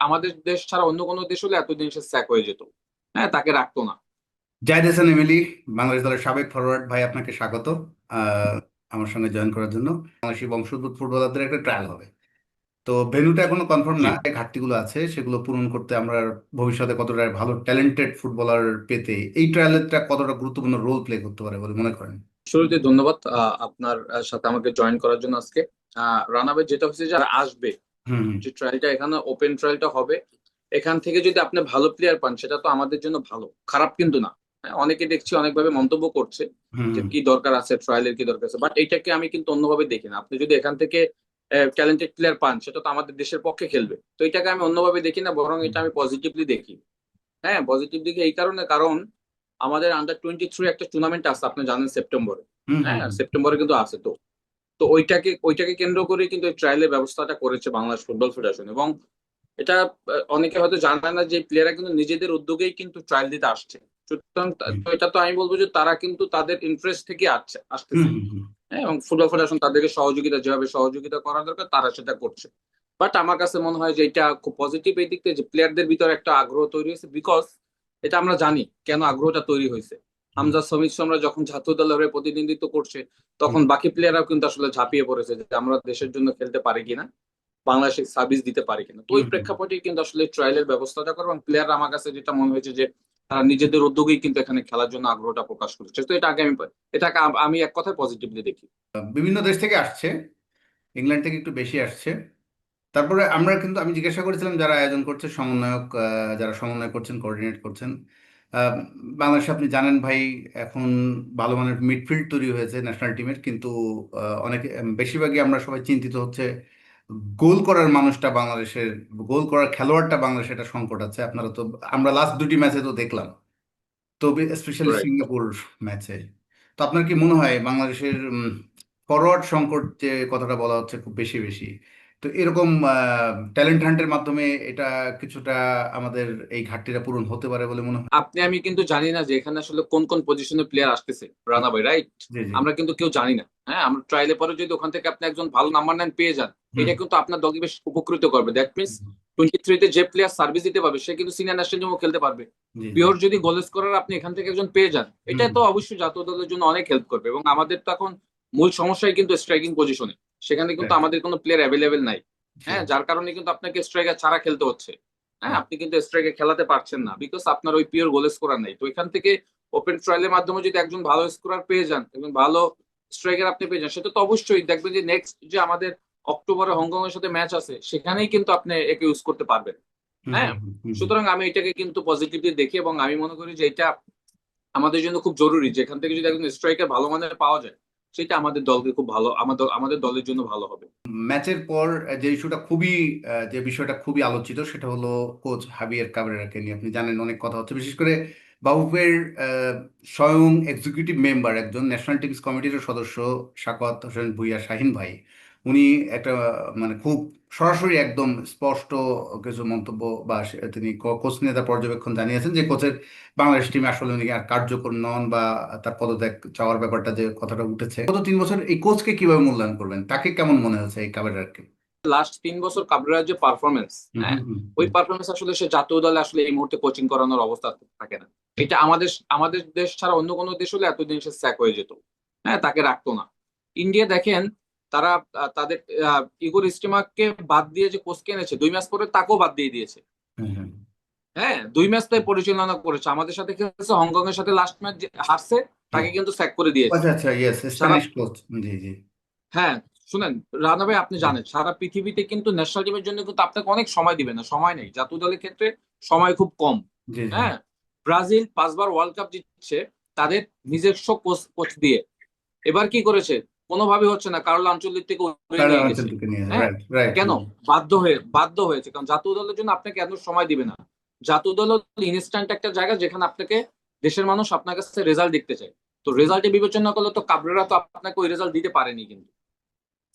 আমাদের দেশ ছাড়া অন্য কোনো দেশ হলে এতদিন সে স্যাক হয়ে যেত। হ্যাঁ তাকে রাখতো না। জাহিদ হাসান এমিলি বাংলাদেশ দলের সাবেক ফরওয়ার্ড ভাই আপনাকে স্বাগত। আমার সঙ্গে জয়েন করার জন্য। বাংলাদেশি বংশোদ্ভূত ফুটবলারদের একটা ট্রায়াল হবে। তো ভেন্যুটা এখনও কনফার্ম না। যে ঘাটতিগুলো আছে সেগুলো পূরণ করতে আমরা ভবিষ্যতে কতটা ভালো ট্যালেন্টেড ফুটবলার পেতে এই ট্রায়ালটা কতটা গুরুত্বপূর্ণ রোল প্লে করতে পারে বলে মনে করেন? শুরুতে ধন্যবাদ আপনার সাথে আমাকে জয়েন করার জন্য আজকে। রানাবে যেটা হচ্ছে যারা আসবে যে ট্রায়ালটা এখানে ওপেন ট্রায়ালটা হবে এখান থেকে যদি আপনি ভালো প্লেয়ার পান সেটা তো আমাদের জন্য ভালো। খারাপ কিন্তু না। হ্যাঁ, অনেকে দেখছি অনেকভাবে মন্তব্য করছে যে কি দরকার আছে ট্রায়ালের কি দরকার আছে বাট এটাকে আমি কিন্তু অন্যভাবে দেখি না। আপনি যদি এখান থেকে ট্যালেন্টেড প্লেয়ার পান সেটা তো আমাদের দেশের পক্ষে খেলবে। তো এটাকে আমি অন্যভাবে দেখি না বরং এটা আমি পজিটিভলি দেখি। হ্যাঁ পজিটিভ দেখি এই কারণে কারণ আমাদের আন্ডার টোয়েন্টি থ্রি একটা টুর্নামেন্ট আছে আপনি জানেন সেপ্টেম্বরে। হ্যাঁ সেপ্টেম্বরে কিন্তু আছে তো। তো ওইটাকে ওইটাকে কেন্দ্র করে কিন্তু ট্রায়ালের ব্যবস্থাটা করেছে বাংলাদেশ ফুটবল ফেডারেশন এবং এটা অনেকে হয়তো জানে না যে প্লেয়াররা কিন্তু নিজেদের উদ্যোগেই কিন্তু ট্রায়াল দিতে আসছে। সুতরাং এটা তো আমি বলব যে তারা কিন্তু তাদের ইন্টারেস্ট থেকে আসছে আসতেছে। হুম, হ্যাঁ এবং ফুটবল ফেডারেশন তাদেরকে সহযোগিতা যেভাবে সহযোগিতা করা দরকার তারা সেটা করছে। বাট আমার কাছে মনে হয় যে এটা খুব পজিটিভ এই দিক থেকে যে প্লেয়ারদের ভিতরে একটা আগ্রহ তৈরি হয়েছে বিকজ এটা আমরা জানি কেন আগ্রহটা তৈরি হয়েছে। হামজা সমিত সোমরা যখন জাতীয় দলের হয়ে প্রতিনিধিত্ব করছে তখন বাকি প্লেয়াররাও কিন্তু আসলে ঝাঁপিয়ে পড়েছে যে আমরা দেশের জন্য খেলতে পারি কিনা বাংলাদেশে সার্ভিস দিতে পারি কিনা। তো ওই। প্রেক্ষাপটে কিন্তু আসলে ট্রায়ালের ব্যবস্থাটা করে এবং প্লেয়াররা আমার কাছে যেটা মনে হয়েছে যে তারা নিজেদের উদ্যোগেই কিন্তু এখানে খেলার জন্য আগ্রহটা প্রকাশ করেছে। তো এটাকে আমি এটাকে আম- এক কথায় পজিটিভলি দেখি। বিভিন্ন দেশ থেকে আসছে ইংল্যান্ড থেকে একটু বেশি আসছে। তারপরে আমরা কিন্তু আমি জিজ্ঞাসা করেছিলাম যারা আয়োজন করছে সমন্বয়ক যারা সমন্বয় করছেন কোঅর্ডিনেট করছেন বাংলাদেশে আপনি জানেন ভাই এখন ভালো মানের মিডফিল্ড তৈরি হয়েছে ন্যাশনাল টিমের কিন্তু অনেকে বেশিরভাগই আমরা সবাই চিন্তিত হচ্ছে গোল করার মানুষটা বাংলাদেশের গোল করার খেলোয়াড়টা বাংলাদেশে একটা সংকট আছে। আপনারা তো আমরা লাস্ট দুটি ম্যাচে তো দেখলাম। তো স্পেশালি. সিঙ্গাপুর ম্যাচে তো আপনার কি মনে হয় বাংলাদেশের ফরওয়ার্ড সংকট যে কথাটা বলা হচ্ছে খুব বেশি বেশি? তো এরকম ট্যালেন্ট হান্টের মাধ্যমে এটা কিছুটা আমাদের এই ঘাটতিটা পূরণ হতে পারে বলে মনে হয়। আপনি আমি কিন্তু জানি না যে এখানে আসলে কোন কোন পজিশনে প্লেয়ার আসতেছে। রানা ভাই রাইট আমরা কিন্তু কেউ জানি না হ্যাঁ? আমরা ট্রায়ালে পরে যদি ওখান থেকে আপনি একজন ভালো নাম্বার নাইন পেয়ে যান এটা কিন্তু আপনার দলকে বেশ উপকৃত করবে। দ্যাট মিনস টোয়েন্টি থ্রিতে যে প্লেয়ার সার্ভিস দিতে পারবে সে কিন্তু সিনিয়র ন্যাশনাল টিমও খেলতে পারবে। পিওর যদি গোল স্কোরার আপনি এখান থেকে একজন পেয়ে যান এটা তো অবশ্যই জাতীয় দলের জন্য অনেক হেল্প করবে এবং আমাদের তো এখন মূল সমস্যাই কিন্তু স্ট্রাইকিং পজিশনে সেখানে কিন্তু আমাদের কোনো প্লেয়ার অ্যাভেলেবেল নাই। হ্যাঁ যার কারণে কিন্তু আপনাকে স্ট্রাইকার ছাড়া খেলতে হচ্ছে। হ্যাঁ আপনি কিন্তু স্ট্রাইকে খেলাতে পারছেন না বিকজ আপনার ওই পিওর গোল স্কোরার নেই। তো এখান থেকে ওপেন ট্রায়ালের মাধ্যমে যদি একজন ভালো স্কোরার পেয়ে যান একজন ভালো স্ট্রাইকার আপনি পেয়ে যান সেটা তো অবশ্যই। দেখবেন যে নেক্সট যে আমাদের অক্টোবরে হংকং এর সাথে ম্যাচ আছে সেখানেই কিন্তু আপনি একে ইউজ করতে পারবেন। হ্যাঁ সুতরাং আমি এটাকে কিন্তু পজিটিভলি দেখি এবং আমি মনে করি যে এটা আমাদের জন্য খুব জরুরি। যেখান থেকে যদি একজন স্ট্রাইকার ভালো মানের পাওয়া যায় সেটা আমাদের দলকে খুব ভালো আমাদের আমাদের দলের জন্য ভালো হবে। ম্যাচের পর যে ইস্যুটা খুবই যে বিষয়টা খুবই আলোচিত সেটা হলো কোচ হাবিয়ার কাবরেরাকে নিয়ে। আপনি জানেন অনেক কথা হচ্ছে বিশেষ করে আহ, স্বয়ং এক্সিকিউটিভ মেম্বার একজন ন্যাশনাল টিমস কমিটির সদস্য শাকত হোসেন ভুইয়া শাহিন ভাই। উনি একটা মানে খুব সরাসরি একদম স্পষ্ট কিছু মন্তব্য বা তিনি কোচ নেতা পর্যবেক্ষণ জানিয়েছেন যে কোচের বাংলাদেশ টিমে আসলে উনি আর কার্যকর নন বা তার পদত্যাগ চাওয়ার ব্যাপারটা যে কথাটা উঠেছে। গত তিন বছর এই কোচকে কীভাবে মূল্যায়ন করবেন? তাকে কেমন মনে হচ্ছে এই কাবেরারকে লাস্ট তিন বছর কাবরেরার যে পারফরমেন্স হ্যাঁ ওই পারফরমেন্স আসলে সে জাতীয় দলে আসলে এই মুহূর্তে কোচিং করানোর অবস্থা থাকে না। এটা আমাদের আমাদের দেশ ছাড়া অন্য কোনো দেশ হলে এতদিন সে স্যাক হয়ে যেত হ্যাঁ তাকে রাখতো না। ইন্ডিয়া দেখেন তারা তাদের ইগোর ইস্টিমাকে বাদ দিয়ে যে কোচকে এনেছে দুই ম্যাচ পরে তাকেও বাদ দিয়ে দিয়েছে। হ্যাঁ দুই ম্যাচ তাই পরিচালনা করেছে। আমাদের সাথে খেলছে হংকং এর সাথে লাস্ট ম্যাচ হারছে তাকে কিন্তু স্যাক করে দিয়েছে। আচ্ছা আচ্ছা ইয়েস স্প্যানিশ কোচ জি জি। হ্যাঁ শুনেন রানা ভাই আপনি জানেন সারা পৃথিবীতে কিন্তু ন্যাশনাল টিমের জন্য কিন্তু আপনাকে অনেক সময় দিবে না সময় নেই। জাতীয় দলের ক্ষেত্রে সময় খুব কম। হ্যাঁ ব্রাজিল পাঁচবার ওয়ার্ল্ড কাপ জিতছে তাদের নিজস্ব কোচ কোচ দিয়ে। এবার কি করেছে? কোনোভাবে হচ্ছে না কারোর আঞ্চলিক থেকে হ্যাঁ, কেন? বাধ্য হয়ে বাধ্য হয়েছে। কারণ জাতীয় দলের জন্য আপনাকে এত সময় দিবে না। জাতীয় দল ইনস্ট্যান্ট একটা জায়গা যেখানে আপনাকে দেশের মানুষ আপনার কাছে রেজাল্ট দেখতে চায়। তো রেজাল্টে বিবেচনা করলে তো কাবরেরা তো আপনাকে ওই রেজাল্ট দিতে পারেনি কিন্তু।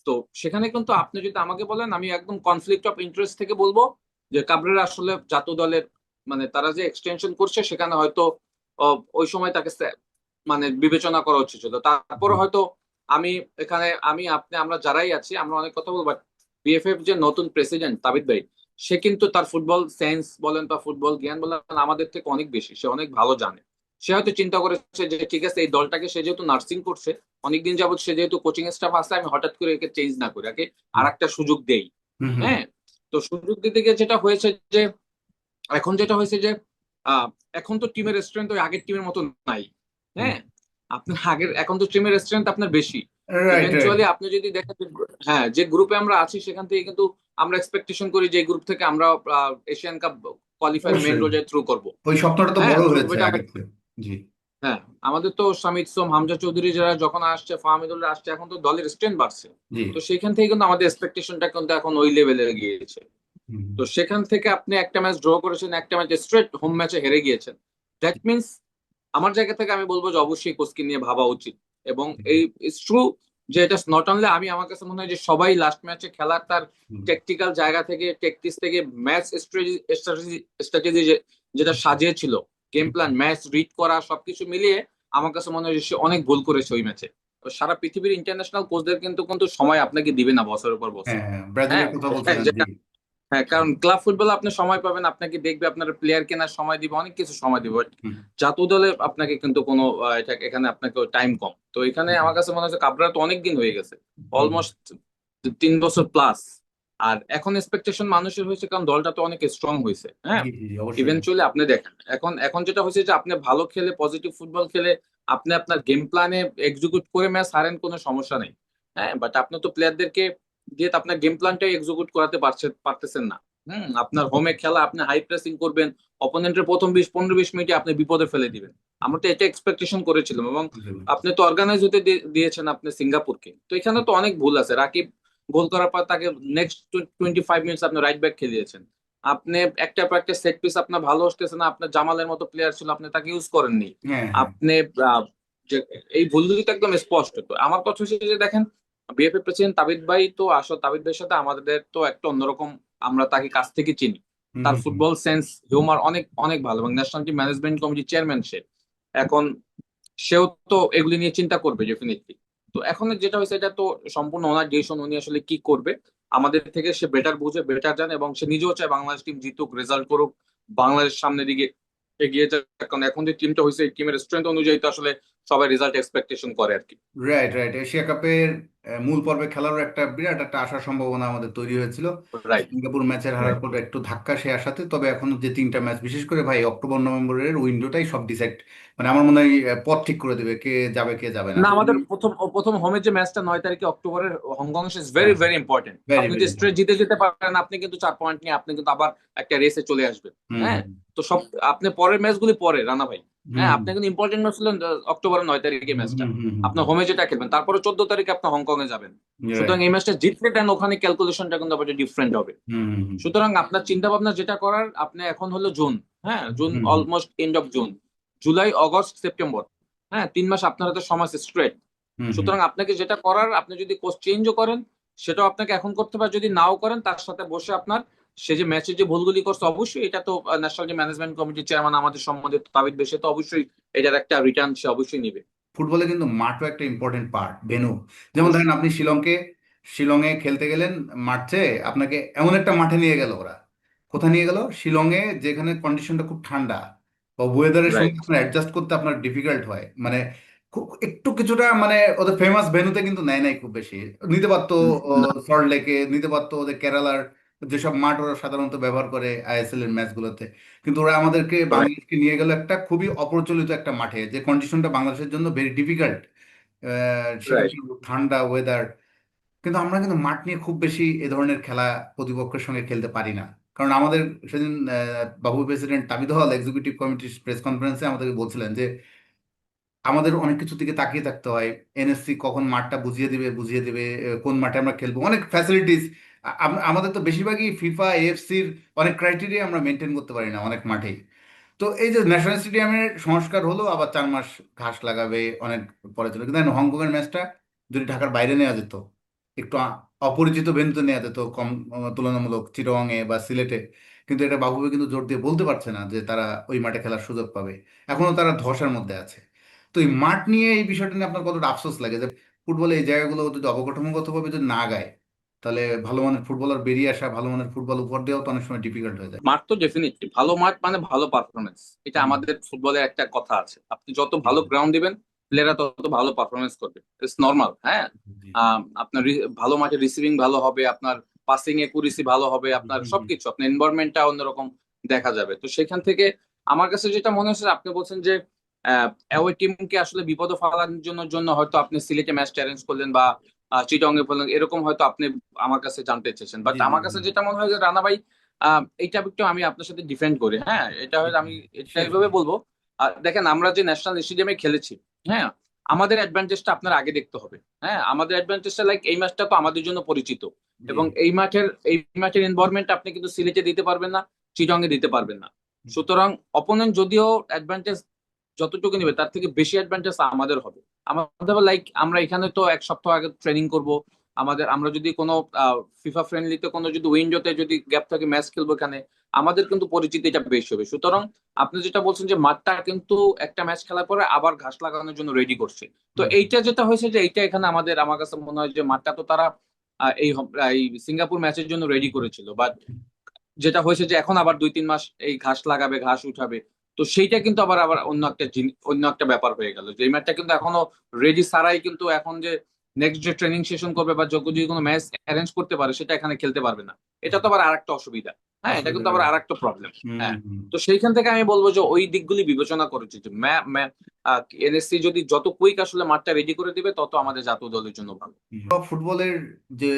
তো সেখানে কিন্তু আপনি যদি আমাকে বলেন আমি একদম কনফ্লিক্ট অফ ইন্টারেস্ট থেকে বলব যে কাবরেরা আসলে জাতীয় দলের মানে তারা যে এক্সটেনশন করছে সেখানে হয়তো ওই সময় তাকে মানে বিবেচনা করা উচিত ছিল। তারপরে হয়তো আমি এখানে আমি আপনি আমরা যারাই আছি আমরা অনেক কথা বলব বিএফএফ যে নতুন প্রেসিডেন্ট তাবিদ ভাই সে কিন্তু তার ফুটবল সেন্স বলেন বা ফুটবল জ্ঞান বলেন আমাদের থেকে অনেক বেশি সে অনেক ভালো জানে। সে হয়তো চিন্তা করেছে যে ঠিক আছে এই দলটাকে সে যেহেতু নার্সিং করছে অনেকদিন যাবত সে যেহেতু কোচিং স্টাফ আছে আমি হঠাৎ করে একে চেঞ্জ না করি একে আর একটা সুযোগ দেই। হ্যাঁ তো সুযোগ দিতে গিয়ে যেটা হয়েছে যে এখন যেটা হয়েছে যে আহ, এখন তো টিমের স্ট্রেংথ ওই আগের টিমের মতো নাই। হ্যাঁ আপনার আগের এখন তো টিমের স্ট্রেংথ আপনার বেশি। রাইট আপনি যদি দেখেন হ্যাঁ যে গ্রুপে আমরা আছি সেখান থেকে কিন্তু আমরা এক্সপেকটেশন করি যে গ্রুপ থেকে আমরা এশিয়ান কাপ কোয়ালিফাই মেন। রোজে থ্রু করব। ওই স্বপ্নটা তো হ্যাঁ, বড় হয়েছে। জি। হ্যাঁ আমাদের তো সামিদ সোম হামজা চৌধুরী যারা যখন আসছে ফাহমিদুল্লাহ আসছে এখন তো দলের স্ট্রেংথ বাড়ছে। তো সেখান থেকে কিন্তু আমাদের এক্সপেকটেশনটা কিন্তু এখন ওই লেভেলে গিয়েছে। তো সেখান থেকে আপনি একটা ম্যাচ ড্র করেছেন একটা ম্যাচ স্ট্রেট হোম ম্যাচে হেরে গিয়েছেন। দ্যাট মিনস আমার জায়গা থেকে আমি বলব যে অবশ্যই কোচকে নিয়ে ভাবা উচিত। এবং এই ইটস ট্রু যে এটা নট অনলি আমি আমার কাছে মনে হয় যে সবাই লাস্ট ম্যাচে খেলার তার টেকটিক্যাল জায়গা থেকে টেকটিস থেকে ম্যাচ স্ট্র্যাটেজি স্ট্র্যাটেজি যেটা সাজিয়েছিল গেম প্ল্যান ম্যাচ রিড করা সবকিছু মিলিয়ে আমার কাছে মনে হয় যে সে অনেক ভুল করেছে ওই ম্যাচে সারা পৃথিবীর ইন্টারন্যাশনাল কোচদের কিন্তু কিন্তু সময় আপনাকে দিবে না বছরের পর বছর হ্যাঁ কারণ ক্লাব ফুটবল আপনি সময় পাবেন আপনাকে দেখবে আপনার প্লেয়ার কেনার সময় দিবে অনেক কিছু সময় দিবে। জাতীয় দলে আপনাকে কিন্তু কোনো এখানে আপনাকে টাইম কম। তো এখানে আমার কাছে মনে হচ্ছে কাবরা তো অনেক দিন হয়ে গেছে অলমোস্ট তিন বছর প্লাস আর এখন এক্সপেকটেশন মানুষের হয়েছে কারণ দলটা তো অনেক স্ট্রং হয়েছে হ্যাঁ? ইভেনচুয়ালি আপনি দেখেন। এখন এখন যেটা হয়েছে যে আপনি ভালো খেলে পজিটিভ ফুটবল খেলে আপনি আপনার গেম প্ল্যানে এক্সিকিউট করে ম্যাচ হারেন কোনো সমস্যা নেই হ্যাঁ? বাট আপনি তো প্লেয়ারদেরকে দিয়ে আপনার গেম প্ল্যানটাই এক্সিকিউট করাতে পারতেছেন না। হুম আপনার হোমে খেলা আপনি হাই প্রেসিং করবেন অপোনেন্টের প্রথম বিশ পনেরো বিশ মিনিটে আপনি বিপদে ফেলে দিবেন। আমরা তো এটা এক্সপেকটেশন করেছিলাম এবং আপনি তো অর্গানাইজ হতে দিয়েছেন আপনি সিঙ্গাপুরকে। তো এখানে তো অনেক ভুল আছে। রাকিব গোল করার পর তাকে নেক্সট টোয়েন্টি ফাইভ মিনিটস আপনি রাইট ব্যাক খেলিয়েছেন। আপনি একটা পর একটা সেট পিস আপনার ভালো আসতেছে না আপনার জামালের মতো প্লেয়ার ছিল আপনি তাকে ইউজ করেননি। হ্যাঁ আপনি আহ, যে এই ভুলগুলি তো একদম স্পষ্ট। তো আমার কথা হচ্ছে যে দেখেন বিএফএ প্রেসিডেন্ট তাবিদ ভাই তো আসো তাবিদ ভাইয়ের সাথে আমাদের তো একটা অন্যরকম আমরা তাকে কাছ থেকে চিনি। তার ফুটবল সেন্স হিউমার অনেক অনেক ভালো এবং ন্যাশনাল টিম ম্যানেজমেন্ট কমিটির চেয়ারম্যান সে। এখন সেও তো এগুলি নিয়ে চিন্তা করবে ডেফিনেটলি তো এখন যেটা হয়েছে এটা তো সম্পূর্ণ ওনার ডিসিশন উনি আসলে কি করবে? আমাদের থেকে সে বেটার বুঝে বেটার জানে এবং সে নিজেও চায় বাংলাদেশ টিম জিতুক রেজাল্ট করুক বাংলাদেশ সামনের দিকে এগিয়ে যাক। কারণ এখন যে টিমটা হয়েছে এই টিমের স্ট্রেংথ অনুযায়ী তো আসলে সবাই রেজাল্ট এক্সপেকটেশন করে আর কি। রাইট রাইট এশিয়া কাপের আহ, মূল পর্বে খেলারও একটা বিরাট একটা আশার সম্ভাবনা আমাদের তৈরি হয়েছিল। রাইট সিঙ্গাপুর ম্যাচের হারার পর একটু ধাক্কা সে আসাতে তবে এখন যে তিনটা ম্যাচ বিশেষ করে ভাই অক্টোবর নভেম্বরের উইন্ডোটাই সব ডিসাইড মানে আমার মনে হয় পথ ঠিক করে দেবে কে যাবে কে যাবে না। না আমাদের প্রথম প্রথম হোমের যে ম্যাচটা নয় তারিখে অক্টোবরের Hong Kong is very very important আপনি very যে স্ট্রেট জিতে যেতে পারেন আপনি কিন্তু চার পয়েন্ট নিয়ে আপনি কিন্তু আবার একটা রেসে চলে আসবেন। হ্যাঁ? তো সব আপনি পরের ম্যাচগুলি পরে রানা ভাই। হুম, হ্যাঁ আপনি কিন্তু ইম্পর্টেন্ট ম্যাচ হলেন অক্টোবরের নয় তারিখে ম্যাচটা আপনার হোমে যেটা খেলবেন তারপরে চোদ্দ তারিখে আপনি হংকং এ যাবেন সুতরাং এই ম্যাচটা জিতলে দেন ওখানে ক্যালকুলেশনটা কিন্তু আবার ডিফারেন্ট হবে। সুতরাং আপনার চিন্তা ভাবনা যেটা করার আপনি এখন হলো জুন হ্যাঁ June almost end of June. July August September হ্যাঁ তিন মাস আপনার হাতে সময় স্ট্রেট সুতরাং আপনাকে যেটা করার আপনি যদি কোচ চেঞ্জও করেন সেটাও আপনাকে এখন করতে পারে যদি নাও করেন তার সাথে বসে আপনার সে যে ম্যাচে যে ভুলগুলি করছে অবশ্যই এটা তো ন্যাশনাল যে ম্যানেজমেন্ট কমিটির চেয়ারম্যান আমাদের সম্বন্ধে তাবিদ বেশে তো অবশ্যই এটার একটা রিটার্ন সে অবশ্যই নিবে। ফুটবলে কিন্তু মাঠও একটা ইম্পর্টেন্ট পার্ট ভেন্যু যেমন ধরেন আপনি শিলংকে শিলংয়ে খেলতে গেলেন মাঠে আপনাকে এমন একটা মাঠে নিয়ে গেল ওরা। কোথায় নিয়ে গেল? শিলংয়ে যেখানে কন্ডিশনটা খুব ঠান্ডা। বা ওয়েদারের. সঙ্গে আপনার অ্যাডজাস্ট করতে আপনার ডিফিকাল্ট হয়। মানে খুব একটু কিছুটা মানে ওদের ফেমাস ভেন্যুতে কিন্তু নেয় নাই খুব বেশি। নিতে পারতো সল্ট লেকে নিতে পারতো ওদের কেরালার যেসব মাঠ ওরা সাধারণত ব্যবহার করে আইএসএল এর ম্যাচগুলোতে। কিন্তু ওরা আমাদেরকে বাংলাদেশকে নিয়ে গেল একটা খুবই অপ্রচলিত একটা মাঠে যে কন্ডিশনটা বাংলাদেশের জন্য ভেরি ডিফিকাল্ট ঠান্ডা ওয়েদার কিন্তু আমরা কিন্তু মাঠ নিয়ে খুব বেশি এ ধরনের খেলা প্রতিপক্ষের সঙ্গে খেলতে পারি না। কারণ আমাদের সেদিন বাবু প্রেসিডেন্ট তাবিদ হল এক্সিকিউটিভ কমিটির প্রেস কনফারেন্সে আমাদেরকে বলছিলেন যে আমাদের অনেক কিছু দিকে তাকিয়ে থাকতে হয়। এনএসসি কখন মাঠটা বুঝিয়ে দিবে বুঝিয়ে দিবে কোন মাঠে আমরা খেলব? অনেক ফ্যাসিলিটিস আমাদের তো বেশিরভাগই ফিফা এএফসির অনেক ক্রাইটেরিয়া আমরা মেনটেন করতে পারি না অনেক মাঠেই। তো এই যে ন্যাশনাল স্টেডিয়ামের সংস্কার হলো, আবার চার মাস ঘাস লাগাবে, অনেক পরে চলে কিন্তু হংকংয়ের ম্যাচটা যদি ঢাকার বাইরে নেওয়া যেত, একটু অপরিচিত ভেন্যুতে নেওয়া যেত, কম তুলনামূলক চিটাগংয়ে বা সিলেটে, কিন্তু এটা বাবুবে কিন্তু জোর দিয়ে বলতে পারছে না যে তারা ওই মাঠে খেলার সুযোগ পাবে। এখনও তারা ধসার মধ্যে আছে। তো এই মাঠ নিয়ে এই বিষয়টা নিয়ে আপনার কতটা আফসোস লাগে? যে ফুটবলে এই জায়গাগুলো যদি অবকাঠামোগতভাবে যদি না গায় তাহলে ভালো মানের ফুটবলার বেরিয়ে আসা ভালো মানের ফুটবল উপর দেওয়াও তো অনেক সময় ডিফিকাল্ট হয়ে যায়। মাঠ তো ডেফিনেটলি ভালো মাঠ মানে ভালো পারফরমেন্স এটা আমাদের ফুটবলের একটা কথা আছে। আপনি যত ভালো গ্রাউন্ড দিবেন প্লেয়াররা তত ভালো পারফরমেন্স করবে। ইটস নর্মাল হ্যাঁ? আপনার ভালো মাঠে রিসিভিং ভালো হবে আপনার পাসিং একুরেসি ভালো হবে আপনার। সবকিছু আপনার এনভায়রনমেন্টটা অন্যরকম দেখা যাবে। তো সেখান থেকে আমার কাছে যেটা মনে হচ্ছে আপনি বলছেন যে অ্যাওয়ে টিমকে আসলে বিপদে ফেলানোর জন্য জন্য হয়তো আপনি সিলেটে ম্যাচটা অ্যারেঞ্জ করলেন বা চিটং এ ফেললেন এরকম হয়তো আপনি আমার কাছে জানতে চেয়েছেন। বাট আমার কাছে যেটা মনে হয় যে রানা ভাই এইটা একটু আমি আপনার সাথে ডিফেন্ড করি। হ্যাঁ এটা হয়তো আমি এটা এইভাবে বলব। দেখেন আমরা যে ন্যাশনাল স্টেডিয়ামে খেলেছি হ্যাঁ আমাদের অ্যাডভান্টেজটা আপনার আগে দেখতে হবে। হ্যাঁ আমাদের অ্যাডভান্টেজটা লাইক এই ম্যাচটা তো আমাদের জন্য পরিচিত। এবং এই মাঠের এই মাঠের এনভায়রনমেন্ট আপনি কিন্তু সিলেটে দিতে পারবেন না চিটং এ দিতে পারবেন না। সুতরাং অপোনেন্ট যদিও অ্যাডভান্টেজ যতটুকু নেবে তার থেকে বেশি অ্যাডভান্টেজ আমাদের হবে। আমাদের লাইক আমরা এখানে তো এক সপ্তাহ আগে ট্রেনিং করব। আমাদের আমরা যদি কোনো ফিফা ফ্রেন্ডলিতে কোনো যদি উইন্ডোতে যদি গ্যাপ থাকে ম্যাচ খেলব এখানে আমাদের কিন্তু পরিচিতিটা বেশি হবে। সুতরাং আপনি যেটা বলছেন যে মাঠটা কিন্তু একটা ম্যাচ খেলার পরে আবার ঘাস লাগানোর জন্য রেডি করছে। তো এইটা যেটা হয়েছে যে এইটা এখানে আমাদের আমার কাছে মনে হয় যে মাঠটা তো তারা এই সিঙ্গাপুর ম্যাচের জন্য রেডি করেছিল। বাট যেটা হয়েছে যে এখন আবার দুই তিন মাস এই ঘাস লাগাবে ঘাস উঠাবে। তো সেইটা কিন্তু আবার আবার অন্য একটা অন্য একটা ব্যাপার হয়ে গেল। যে ম্যাচটা কিন্তু এখনও রেডি সারাই কিন্তু এখন যে নেক্সট যে ট্রেনিং সেশন করবে বা যোগ্য যদি কোনো ম্যাচ অ্যারেঞ্জ করতে পারে সেটা এখানে খেলতে পারবে না। এটা তো আবার আরেকটা অসুবিধা। হ্যাঁ এটা কিন্তু আবার আরেকটা প্রবলেম হ্যাঁ। তো সেইখান থেকে আমি বলব যে ওই দিকগুলি বিবেচনা করেছে যে এনএসসি যদি যত কুইক আসলে মাঠটা রেডি করে দিবে তত আমাদের জাতীয় দলের জন্য ভালো। ফুটবলের যে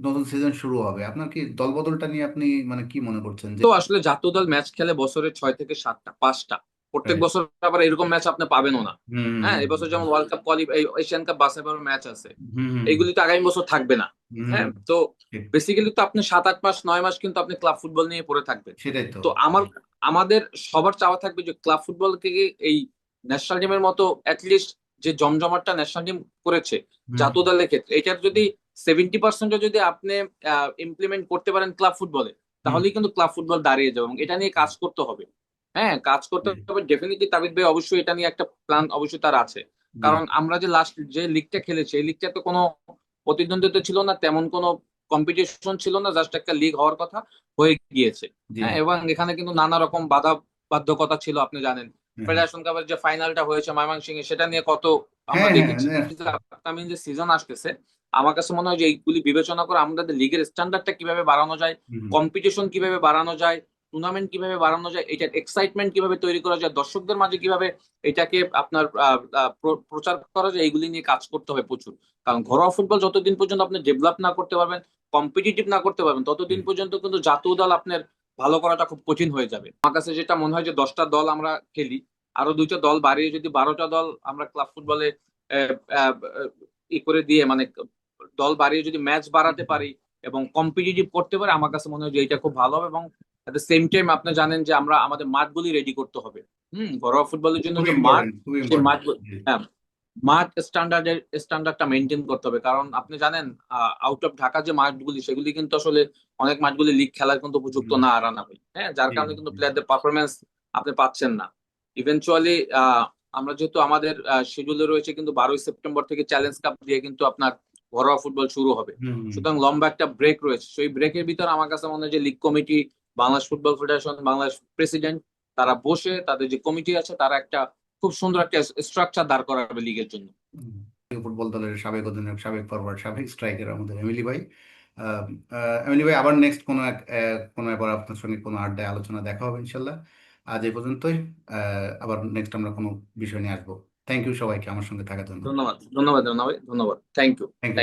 নতুন সিজন শুরু হবে আপনার কি দলবদলটা নিয়ে আপনি মানে কি মনে করছেন তো আসলে জাতীয় দল ম্যাচ খেলে বছরে ছয় থেকে সাতটা পাঁচটা। প্রত্যেক বছর আবার এরকম ম্যাচ আপনি পাবেনও না। হ্যাঁ এবছর যেমন ওয়ার্ল্ড কাপ কোয়ালি এশিয়ান কাপ বাসে বাছাইবারের ম্যাচ আছে। এইগুলি তো আগামী বছর থাকবে না। হ্যাঁ তো। বেসিক্যালি তো আপনি সাত আট মাস নয় মাস কিন্তু আপনি ক্লাব ফুটবল নিয়ে পড়ে থাকবেন। তো। আমার আমাদের সবার চাওয়া থাকবে যে ক্লাব ফুটবলকে এই ন্যাশনাল টিমের মতো অ্যাটলিস্ট যে জমজমাটটা ন্যাশনাল টিম করেছে জাতীয় দলের ক্ষেত্রে এটার যদি সেভেন্টি পার্সেন্টও যদি আপনি ইমপ্লিমেন্ট করতে পারেন ক্লাব ফুটবলে তাহলেই কিন্তু ক্লাব ফুটবল দাঁড়িয়ে যাবে এবং এটা নিয়ে কাজ করতে হবে। হ্যাঁ কাজ করতে হবে। ডেফিনেটলি তাবিদ ভাই অবশ্যই এটা নিয়ে একটা প্ল্যান অবশ্যই তার আছে। কারণ আমরা যে লাস্ট যে লিগটা খেলেছি এই লিগটা তো কোনো প্রতিদ্বন্দ্বিতা ছিল না তেমন কোনো কম্পিটিশন ছিল না জাস্ট একটা লিগ হওয়ার কথা হয়ে গিয়েছে। হ্যাঁ এবং এখানে কিন্তু নানা রকম বাধা বাধ্যকতা ছিল আপনি জানেন। ফেডারেশন কাপের যে ফাইনালটা হয়েছে ময়মনসিংহে সেটা নিয়ে কত আমরা হ্যাঁ, দেখেছি। হ্যাঁ, আপকামিং যে সিজন আসতেছে আমার কাছে মনে হয় যে এইগুলি বিবেচনা করে আমাদের লিগের স্ট্যান্ডার্ডটা কীভাবে বাড়ানো যায় কম্পিটিশন কীভাবে বাড়ানো যায় টুর্নামেন্ট কীভাবে বাড়ানো যায় এটার এক্সাইটমেন্ট কীভাবে তৈরি করা যায় দর্শকদের মাঝে কীভাবে এটাকে আপনার প্রচার করা যায় এইগুলি নিয়ে কাজ করতে হবে প্রচুর। কারণ ঘরোয়া ফুটবল যতদিন পর্যন্ত আপনি ডেভেলপ না করতে পারবেন কম্পিটিটিভ না করতে পারবেন ততদিন পর্যন্ত কিন্তু জাতীয় দল আপনার ভালো করাটা খুব কঠিন হয়ে যাবে। আমার কাছে যেটা মনে হয় যে দশটা দল আমরা খেলি আরও দুইটা দল বাড়িয়ে যদি বারোটা দল আমরা ক্লাব ফুটবলে ই করে দিয়ে মানে দল বাড়িয়ে যদি ম্যাচ বাড়াতে পারি এবং কম্পিটিটিভ করতে পারে আমার কাছে মনে হয় যে এটা খুব ভালো হবে এবং এট দ্য সেম টাইম আপনি জানেন যে আমরা আমাদের মাঠগুলি রেডি করতে হবে। হুম ঘরোয়া ফুটবলের জন্য যে মাঠ হ্যাঁ মাঠ স্ট্যান্ডার্ডের স্ট্যান্ডার্ডটা মেনটেন করতে হবে। কারণ আপনি জানেন আউট অফ ঢাকা যে মাঠগুলি সেগুলি কিন্তু আসলে অনেক মাঠগুলি লিগ খেলার কিন্তু উপযুক্ত। না রানা ভাই হ্যাঁ। যার কারণে কিন্তু প্লেয়ারদের পারফরমেন্স আপনি পাচ্ছেন না। ইভেনচুয়ালি আমরা যেহেতু আমাদের শিডিউলে রয়েছে কিন্তু বারোই সেপ্টেম্বর থেকে চ্যালেঞ্জ কাপ দিয়ে কিন্তু আপনার ঘরোয়া ফুটবল শুরু হবে। সুতরাং লম্বা একটা ব্রেক রয়েছে। সেই ব্রেকের ভিতর আমার কাছে মনে হয় যে league committee Bangladesh football federation Bangladesh president তারা বসে তাদের যে কমিটি আছে তারা একটা খুব সুন্দর একটা স্ট্রাকচার দাঁড় করাবে লিগের জন্য। ফুটবল দলের সাবেক অধিনায়ক সাবেক ফরওয়ার্ড সাবেক স্ট্রাইকার আমাদের এমিলি ভাই। এমিলি ভাই আবার নেক্সট কোনো এক কোনো একবার আপনার সঙ্গে কোনো আড্ডায় আলোচনা দেখা হবে ইনশাল্লাহ আজ এই পর্যন্তই। আহ, আবার নেক্সট আমরা কোনো বিষয় নিয়ে আসব। থ্যাংক ইউ সবাইকে আমার সঙ্গে থাকার জন্য। ধন্যবাদ ধন্যবাদ ধন্যবাদ। ধন্যবাদ থ্যাংক ইউ থ্যাংক ইউ